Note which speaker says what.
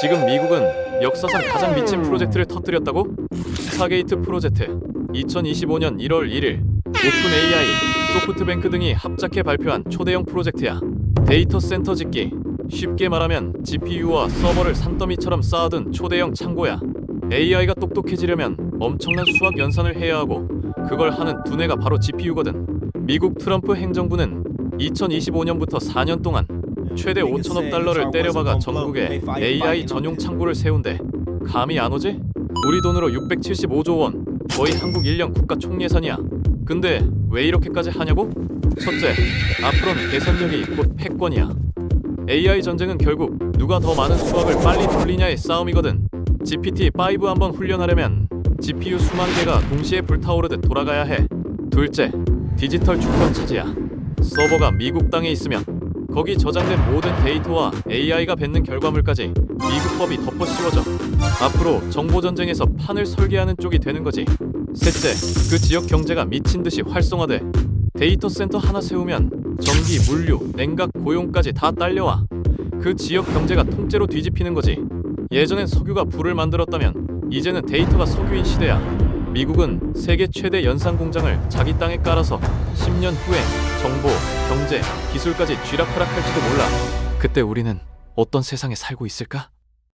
Speaker 1: 지금 미국은 역사상 가장 미친 프로젝트를 터뜨렸다고? 스타게이트 프로젝트 2025년 1월 1일 오픈 AI, 소프트뱅크 등이 합작해 발표한 초대형 프로젝트야. 데이터 센터 짓기. 쉽게 말하면 GPU와 서버를 산더미처럼 쌓아둔 초대형 창고야. AI가 똑똑해지려면 엄청난 수학 연산을 해야 하고 그걸 하는 두뇌가 바로 GPU거든. 미국 트럼프 행정부는 2025년부터 4년 동안 최대 5천억 달러를 때려박아 전국에 AI 전용 창고를 세운대. 감이 안 오지? 우리 돈으로 675조 원, 거의 한국 1년 국가 총 예산이야. 근데 왜 이렇게까지 하냐고? 첫째, 앞으로는 계산력이 곧 패권이야. AI 전쟁은 결국 누가 더 많은 수학을 빨리 돌리냐의 싸움이거든. GPT-5 한번 훈련하려면 GPU 수만 개가 동시에 불타오르듯 돌아가야 해. 둘째, 디지털 주권 차지야. 서버가 미국 땅에 있으면 거기 저장된 모든 데이터와 AI가 뱉는 결과물까지 미국 법이 덮어 씌워져. 앞으로 정보 전쟁에서 판을 설계하는 쪽이 되는 거지. 셋째, 그 지역 경제가 미친 듯이 활성화돼. 데이터 센터 하나 세우면 전기, 물류, 냉각, 고용까지 다 딸려와. 그 지역 경제가 통째로 뒤집히는 거지. 예전엔 석유가 불을 만들었다면 이제는 데이터가 석유인 시대야. 미국은 세계 최대 연산 공장을 자기 땅에 깔아서 10년 후에 정보, 경제, 기술까지 쥐락펴락할지도 몰라. 그때 우리는 어떤 세상에 살고 있을까?